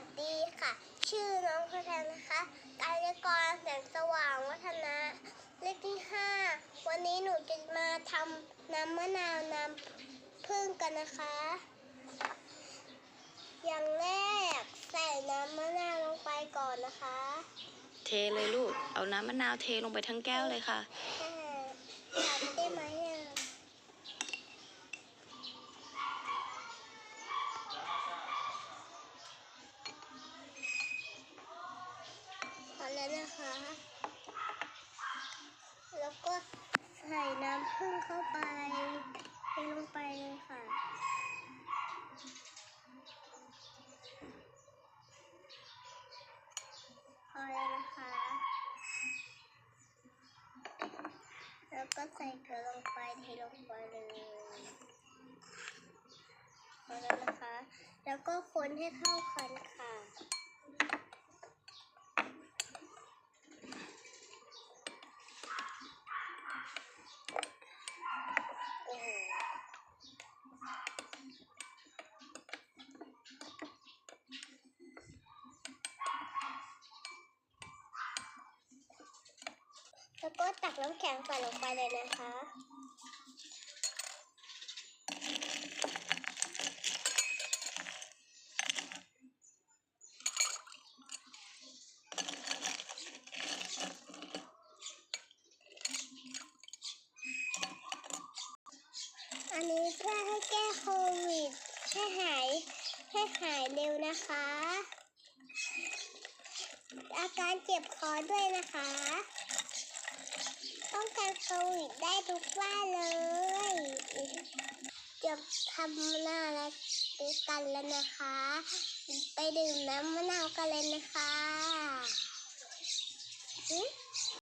วัสดีค่ะ ชื่อน้องพัฒนนะคะ กายกรแสงสว่างวัฒนะเลขที่ห้าวันนี้หนูจะมาทำน้ำมะนาวน้ำผึ้งกันนะคะ อย่างแรกใส่น้ำมะนาวลงไปก่อนนะคะ เทเลยลูก เอาน้ำมะนาวเทลงไปทั้งแก้วเลยค่ะแค่ทำได้ไหมอะพอ แล้วก็ใส่น้ำผึ้งเข้าไปเทลงไปเลยค่ะพอแล้วนะคะ แล้วก็ใส่เกลือลงไปเทลงไปเลยพอแล้วนะคะ แล้วก็คนให้เข้ากันค่ะ แล้วก็ตักน้ำแข็งใส่ลงไปเลยนะคะ อันนี้เพื่อให้แก้โควิดให้หายให้หายเร็วนะคะ อาการเจ็บคอด้วยนะคะ โควิดได้ทุกบ้านเลยจะทำหน้าแล้วกันแล้วนะคะ ไปดื่มน้ำมะนาวกันเลยนะคะ